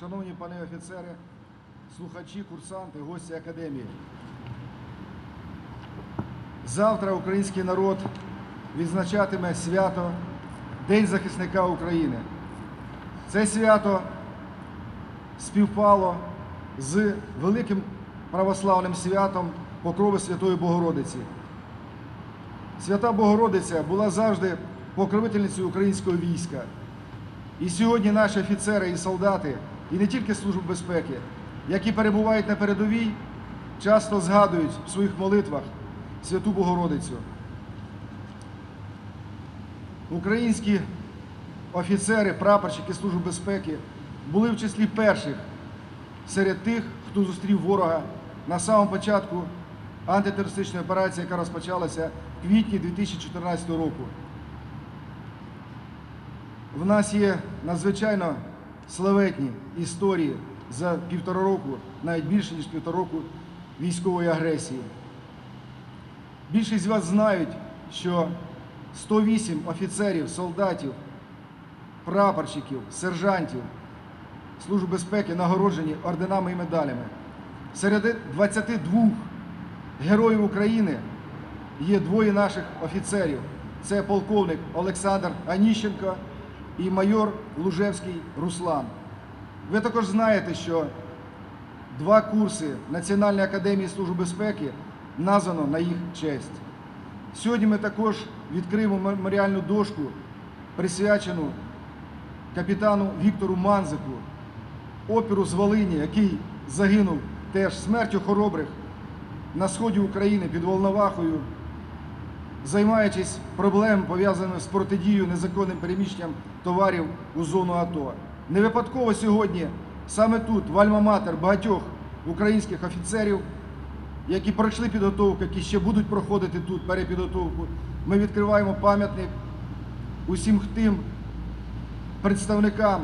шановні пани офіцери, слухачі, курсанти, гості академії. Завтра український народ відзначатиме свято День захисника України. Це свято співпало з великим православним святом Покрови Святої Богородиці. Свята Богородиця була завжди покровительницею українського війська. І сьогодні наші офіцери і солдати, і не тільки Служби безпеки, які перебувають на передовій, часто згадують в своїх молитвах Святу Богородицю. Українські офіцери, прапорщики Служби безпеки були в числі перших серед тих, хто зустрів ворога на самому початку антитерористичної операції, яка розпочалася в квітні 2014 року. В нас є надзвичайно славетні історії за півтора року, навіть більше ніж півтора року військової агресії. Більшість з вас знають, що 108 офіцерів, солдатів, прапорщиків, сержантів Служби безпеки нагороджені орденами і медалями. Серед 22 героїв України є двоє наших офіцерів. Це полковник Олександр Аніщенко і майор Лужевський Руслан. Ви також знаєте, що два курси Національної академії Служби безпеки названо на їх честь. Сьогодні ми також відкриємо меморіальну дошку, присвячену капітану Віктору Манзику, опіру з Волині, який загинув теж смертю хоробрих на сході України під Волновахою, займаючись проблемами, пов'язаними з протидією незаконним переміщенням товарів у зону АТО. Не випадково сьогодні саме тут, в Альма-Матер, багатьох українських офіцерів, які пройшли підготовку, які ще будуть проходити тут перепідготовку, ми відкриваємо пам'ятник усім тим представникам,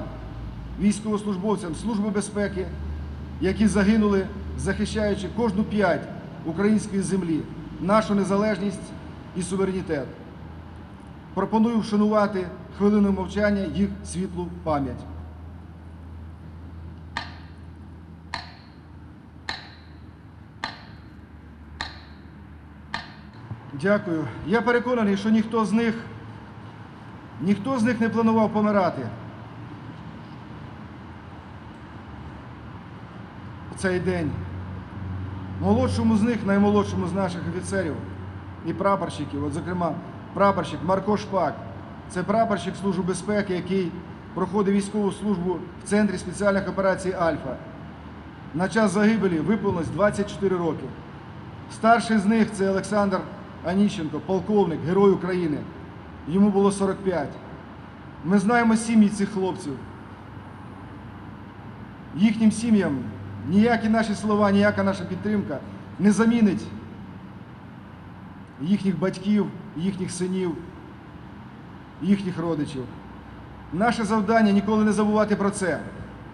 військовослужбовцям Служби безпеки, які загинули, захищаючи кожну п'ять української землі, нашу незалежність і суверенітет. Пропоную вшанувати хвилиною мовчання їх світлу пам'ять. Дякую. Я переконаний, що ніхто з них, ніхто з них не планував помирати. в цей день. Молодшому з них, наймолодшому з наших офіцерів і прапорщиків, от, зокрема, прапорщик Марко Шпак. Це прапорщик Служби безпеки, який проходив військову службу в Центрі спеціальних операцій Альфа. На час загибелі виповнилось 24 роки. Старший з них це Олександр Аніщенко, полковник, герой України. Йому було 45. Ми знаємо сім'ї цих хлопців. Їхнім сім'ям ніякі наші слова, ніяка наша підтримка не замінить їхніх батьків, їхніх синів, їхніх родичів. Наше завдання ніколи не забувати про це.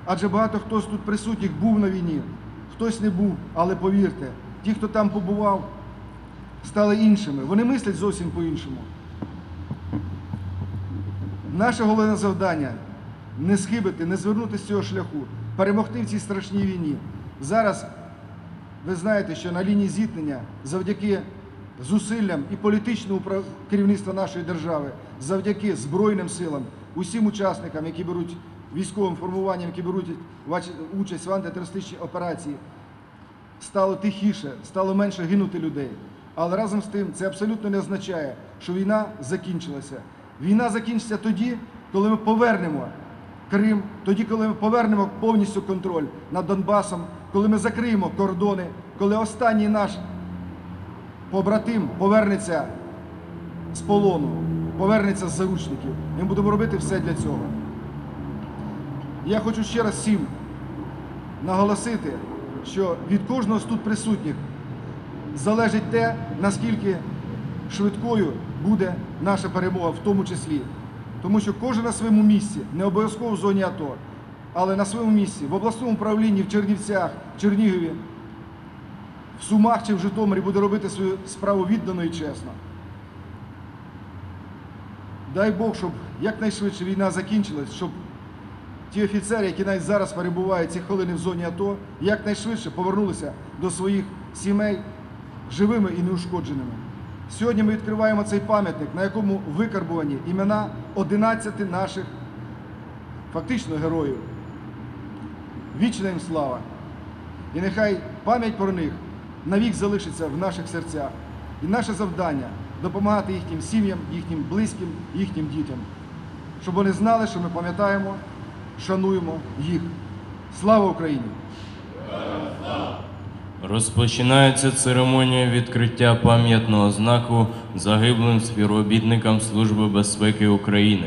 Адже багато хто з тут присутніх був на війні, хтось не був, але повірте, ті, хто там побував, стали іншими. Вони мислять зовсім по-іншому. Наше головне завдання не схибити, не звернути з цього шляху, перемогти в цій страшній війні. Зараз ви знаєте, що на лінії зіткнення завдяки зусиллям і політичному прав- керівництва нашої держави, завдяки Збройним силам, усім учасникам, які беруть військовим формуванням, які беруть участь в антитерористичній операції, стало тихіше, стало менше гинути людей. Але разом з тим це абсолютно не означає, що війна закінчилася. Війна закінчиться тоді, коли ми повернемо Крим, тоді, коли ми повернемо повністю контроль над Донбасом, коли ми закриємо кордони, коли останній наш побратим повернеться з полону, повернеться з заручників. Ми будемо робити все для цього. Я хочу ще раз всім наголосити, що від кожного з тут присутніх залежить те, наскільки швидкою буде наша перемога, в тому числі. Тому що кожен на своєму місці, не обов'язково в зоні АТО, але на своєму місці, в обласному управлінні, в Чернівцях, в Чернігові, Сумах чи в Житомирі буде робити свою справу віддано і чесно. Дай Бог, щоб якнайшвидше війна закінчилась, щоб ті офіцери, які навіть зараз перебувають ці хвилини в зоні АТО, якнайшвидше повернулися до своїх сімей живими і неушкодженими. Сьогодні ми відкриваємо цей пам'ятник, на якому викарбувані імена 11 наших фактично героїв. Вічна їм слава! І нехай пам'ять про них навік залишиться в наших серцях. І наше завдання допомагати їхнім сім'ям, їхнім близьким, їхнім дітям, щоб вони знали, що ми пам'ятаємо, шануємо їх. Слава Україні! Розпочинається церемонія відкриття пам'ятного знаку загиблим співробітникам Служби безпеки України.